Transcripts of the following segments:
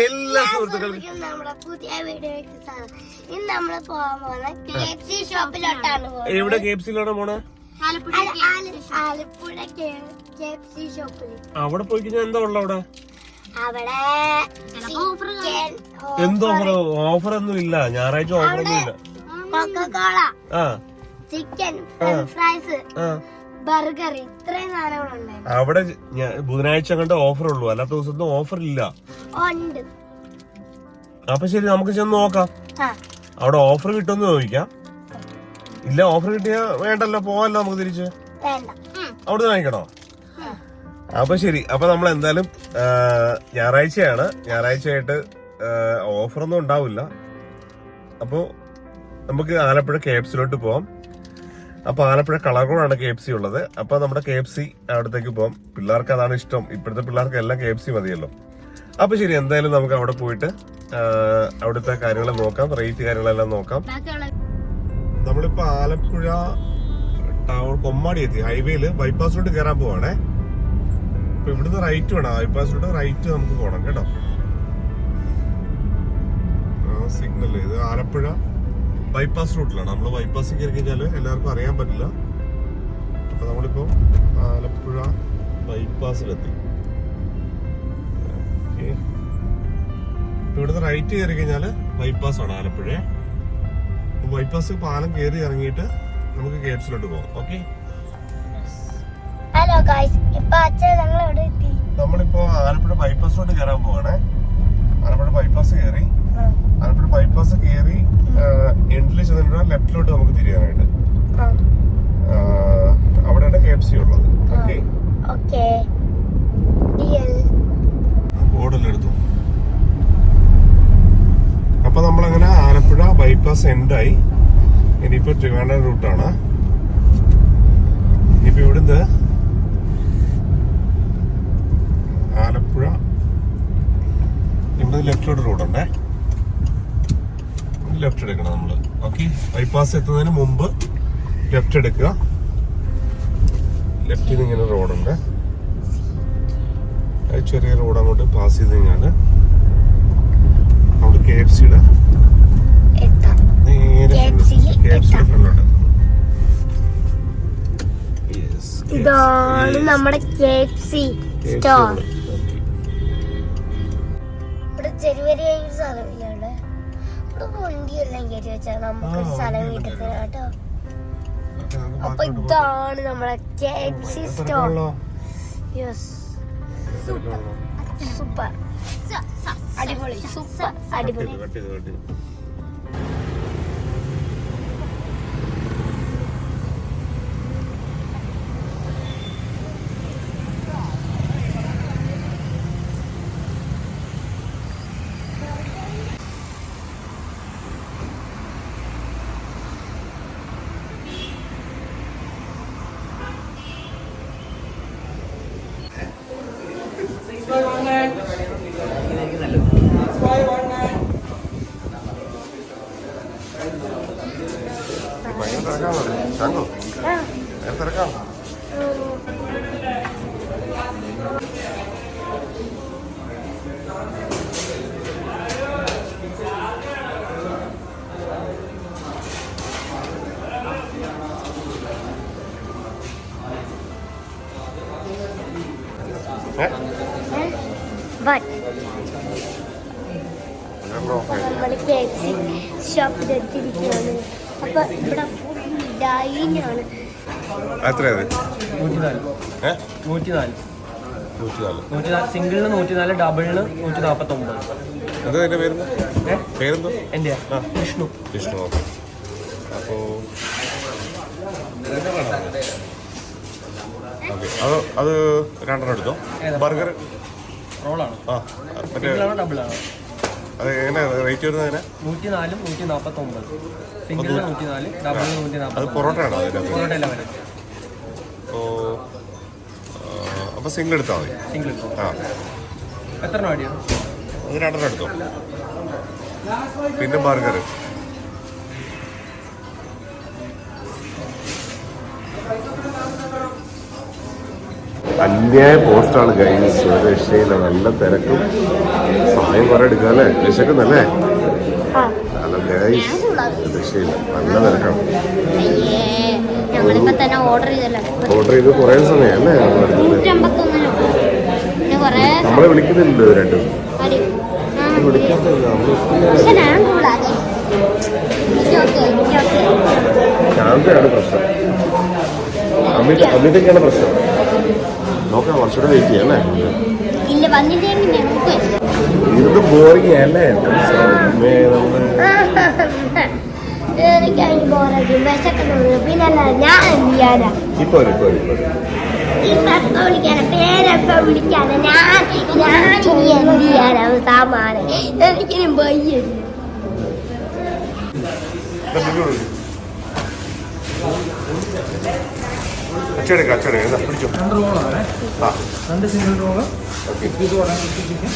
എല്ലാ സുഹൃത്തുക്കൾക്കും നമ്മുടെ പുതിയ വീഡിയോയ്ക്ക് ഇന്ന് നമ്മൾ പോകാൻ ഷോപ്പിലോട്ടാണ് പോകുന്നത് എവിടെ കേപ്സിലാണ് പോണേ? ആലപ്പുഴ ആല- ആലപ്പുഴ ഷോപ്പിൽ അവിടെ പോയി കഴിഞ്ഞാൽ എന്താ ഉള്ള അവിടെ? അവിടെ എന്തോ ഓഫർ ഓഫർ ഒന്നും ഇല്ല. ഞായറാഴ്ച ഓഫർ ഒന്നും ഇല്ല. കൊക്കക്കോള ആ. Chicken fries burger. ഇത്രയും സാധനങ്ങളുണ്ടായിരുന്നു അവിടെ ഞാൻ ബുധനാഴ്ച കണ്ട ഓഫർ ഉള്ളൂ. അല്ലാത്ത ദിവസമൊന്നും ഓഫർ ഇല്ല. ഉണ്ട്. അപ്പൊ ശരി നമുക്ക് ചെന്ന് നോക്കാം. അവിടെ ഓഫർ കിട്ടുമെന്ന് ചോദിക്കാം. ഇല്ല ഓഫർ കിട്ടിയാ വേണ്ടല്ലോ. പോവാല്ലോ നമുക്ക് തിരിച്ച്. അവിടെ വാങ്ങിക്കണോ? അപ്പൊ ശരി അപ്പൊ നമ്മൾ എന്തായാലും ഞായറാഴ്ചയാണ്. ഞായറാഴ്ചയായിട്ട് ഓഫർ ഒന്നും ഉണ്ടാവില്ല. അപ്പോ നമുക്ക് ആലപ്പുഴ കെ എഫ് സിയിലോട്ട് പോവാം. അപ്പൊ ആലപ്പുഴ കളർകോടാണ് കെ എഫ് സി ഉള്ളത്. അപ്പൊ നമ്മുടെ കെ എഫ് സി അവിടത്തേക്ക് പോകാം പിള്ളേർക്ക് അതാണ് ഇഷ്ടം. ഇപ്പോഴത്തെ പിള്ളേർക്ക് എല്ലാം കെ എഫ് സി മതിയല്ലോ. അപ്പൊ ശരി എന്തായാലും നമുക്ക് അവിടെ പോയിട്ട് അവിടുത്തെ കാര്യങ്ങൾ നോക്കാം. റേറ്റ് കാര്യങ്ങളെല്ലാം നോക്കാം. നമ്മളിപ്പോ ആലപ്പുഴ ടൗൺ കൊമ്മാടി എത്തി. ഹൈവേയിൽ ബൈപ്പാസ് റോഡ് കയറാൻ പോവാണേ. അപ്പൊ ഇവിടുന്ന് റൈറ്റ് വേണം. ബൈപ്പാസ് റോഡ് റൈറ്റ് നമുക്ക് പോകണം കേട്ടോ. സിഗ്നൽ ഇത് ആലപ്പുഴ ബൈപ്പാസ് റൂട്ടിലാണ് നമ്മൾ ബൈപ്പാസ് കയറി കഴിഞ്ഞാൽ എല്ലാവർക്കും അറിയാൻ പറ്റില്ല. അപ്പൊ നമ്മളിപ്പോ ആലപ്പുഴ ബൈപ്പാസിലെത്തി ഓക്കേ. ഇവിടുന്ന് റൈറ്റ് കയറി കഴിഞ്ഞാൽ ബൈപ്പാസ് ആണ് ആലപ്പുഴ. ബൈപ്പാസ് പാലം കയറി ഇറങ്ങിയിട്ട് നമുക്ക് കേപ്സിലോട്ട് പോകാം ഓക്കെ? ഹലോ ഗായ്സ് ഇപ്പൊ അച്ഛൻ ഞങ്ങൾ എവിടെ എത്തി നമ്മളിപ്പോ ആലപ്പുഴ ബൈപ്പാസ് റോഡ് കയറാൻ പോവാണേ. ആലപ്പുഴ ബൈപ്പാസ് കയറി ആലപ്പുഴ ബൈപ്പാസ് കയറി എൻഡിൽ ചെന്നിട്ട് ലെഫ്റ്റിലോട്ട് നമുക്ക് തിരിയാനായിട്ട്. അവിടെയാണ് കെ എഫ് സി ഉള്ളത്. ഓക്കെ ബോർഡെല്ലാം എടുത്തു. അപ്പൊ നമ്മളങ്ങനെ ആലപ്പുഴ ബൈപ്പാസ് എൻഡായി ഇനിയിപ്പോ ട്രിവാൻഡ്രം റൂട്ടാണ് ഇനിയിപ്പോ ഇവിടുന്ന് ആലപ്പുഴ ഇവിടെ ലെഫ്റ്റിലോട്ട് റോഡുണ്ടേ ലെഫ്റ്റ് എടുക്കണം നമ്മൾ ഓക്കെ ബൈപ്പാസ് എത്തുന്നതിന് മുമ്പ് ലെഫ്റ്റ് എടുക്കുക. ലെഫ്റ്റിൽ നിന്ന് ഇങ്ങനെ റോഡുണ്ട് ചെറിയ റോഡ് അങ്ങോട്ട് പാസ് ചെയ്ത് കഴിഞ്ഞാൽ അവിടെ കെ എഫ് സിയുടെ നേരെ KFC യിൽ കെ എഫ് സിയുടെ. ഇതാണ്. നമ്മുടെ KFC സ്റ്റോർ ഇവിടെ ഇവിടെ ഇവിടെ വണ്ടിയെല്ലാം കയറ്റി വെച്ചാൽ നമുക്ക് ആ, സ്ഥലം കിട്ടത്തില്ല കേട്ടോ. അപ്പൊ ഇതാണ് നമ്മുടെ K F C store yes super? Super അടിപൊളി. സൂപ്പർ. അടിപൊളി. നമ്മൾ കെ എഫ് സി ഷോപ്പിൽ എത്തിയിരിക്കുകയാണ് അപ്പൊ ഇവിടെ ലൈനാണ് എത്രയത്? നൂറ്റിനാല്. നൂറ്റിനാല്. സിംഗിളിന് നൂറ്റിനാല്. ഡബിളിന് നൂറ്റി നാൽപ്പത്തി ഒമ്പത് എന്താ എന്റെ പേരെന്താ? പേരെന്തോ? എന്റെ ആ. വിഷ്ണു. വിഷ്ണു ഓക്കെ. അപ്പോ ഓക്കെ. അത് അത് രണ്ടെണ്ണം എടുത്തോ? ബർഗർ? റോളാണ്. ആ മറ്റേ സിംഗിളാണോ ഡബിളാണോ? അത് എങ്ങനെ റേറ്റ് വരുന്നത് എങ്ങനെ? നൂറ്റിനാലും നൂറ്റി നാൽപ്പത്തി ഒമ്പത് സിംഗിളിന് നൂറ്റിനാല് ഡബിളിന് നൂറ്റി അത് നാൽപ്പത്തി പൊറോട്ടയാണോ അപ്പോൾ സിംഗിൾ എടുത്താൽ മതി. സിംഗിൾ ആ. എത്ര അടിയാണ് അത് രണ്ടെണ്ണം എടുത്തോ? പിന്നെ ബർഗർ. അന്യായ പോസ്റ്റാണ് ഗൈസ് രക്ഷയില്ല നല്ല തിരക്കും. സമയം കുറെ എടുക്കാം അല്ലേ? ഹലോ ഗൈസ് രക്ഷയില്ല നല്ല തിരക്കാണ്. ഓർഡർ ചെയ്തല്ലോ? ഓർഡർ ചെയ്ത് കുറേ സമയം അല്ലേ? നമ്മളെ വിളിക്കുന്നില്ലല്ലോ രണ്ടും. ശാന്തയാണ് പ്രശ്നം. അമിത അമിതൊക്കെയാണ് പ്രശ്നം. നോക്കാം കുറച്ചുകൂടെ വെയിറ്റ് ചെയ്യാം അല്ലേ? ഇത് ബോറിംഗ് അല്ലേ ഞാൻ ഇപ്പൊ ഇപ്പൊ ഇപ്പൊ. ഇപ്പൊ വിളിക്കാനാ? പേരൊക്കെ വിളിക്കാനാ? ഞാൻ ഞാൻ ഇനി എന്ത് ചെയ്യാനാ? സാമാനം എനിക്കിനി വയ്യ അച്ചടിക്ക അച്ചടിക്ക പിടിച്ചോ. രണ്ട് റോളാണ് ആ. രണ്ട് സിംഗിൾ റോൾ ഇത് പറയാൻ ചിക്കൻ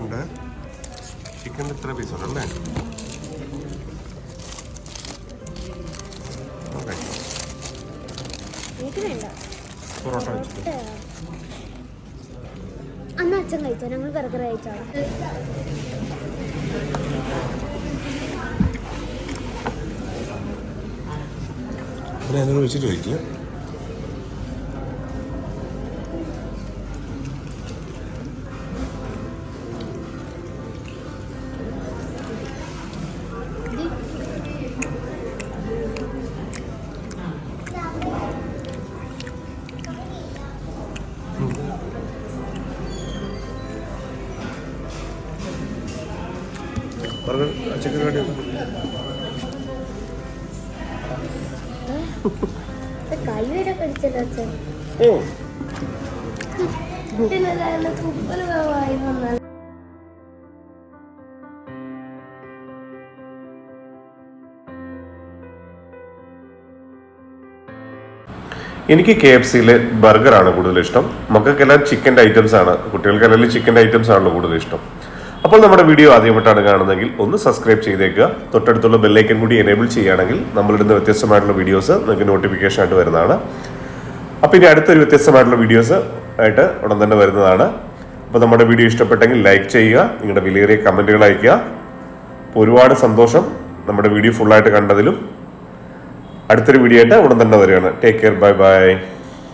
ഉണ്ട്. ചിക്കൻ ഇത്ര പീസ് ഉണ്ട് അല്ലേ ഓക്കെ പൊറോട്ട വെച്ചിട്ട്. അന്ന് അച്ഛൻ കഴിച്ചോ? ഞങ്ങൾ ബർഗർ കഴിച്ചോ? പിന്നെ എന്നോട് വെച്ചിട്ട് കഴിക്കുക ബർഗർ ചിക്കൻ കടി എനിക്ക് കെ എഫ് സിയിലെ ബർഗറാണ് കൂടുതൽ ഇഷ്ടം മക്കൾക്കെല്ലാം ചിക്കന്റെ ഐറ്റംസ് ആണ്. കുട്ടികൾക്കെല്ലാം ചിക്കന്റെ ഐറ്റംസ് ആണല്ലോ കൂടുതൽ ഇഷ്ടം അപ്പോൾ നമ്മുടെ വീഡിയോ ആദ്യമായിട്ടാണ് കാണുന്നതെങ്കിൽ ഒന്ന് സബ്സ്ക്രൈബ് ചെയ്തേക്കുക. തൊട്ടടുത്തുള്ള ബെല്ലൈക്കൻ കൂടി എനേബിൾ ചെയ്യുകയാണെങ്കിൽ നമ്മളിടുന്ന വ്യത്യസ്തമായിട്ടുള്ള വീഡിയോസ് നിങ്ങൾക്ക് നോട്ടിഫിക്കേഷൻ ആയിട്ട് വരുന്നതാണ്. അപ്പോൾ ഇനി അടുത്തൊരു വ്യത്യസ്തമായിട്ടുള്ള വീഡിയോസ് ആയിട്ട് ഉടൻ തന്നെ വരുന്നതാണ്. അപ്പോൾ നമ്മുടെ വീഡിയോ ഇഷ്ടപ്പെട്ടെങ്കിൽ ലൈക്ക് ചെയ്യുക നിങ്ങളുടെ വിലയേറിയ കമന്റുകൾ അയയ്ക്കുക. ഒരുപാട് സന്തോഷം നമ്മുടെ വീഡിയോ ഫുള്ളായിട്ട് കണ്ടതിലും. അടുത്തൊരു വീഡിയോ ആയിട്ട് ഉടൻ തന്നെ വരികയാണ്. Take care bye bye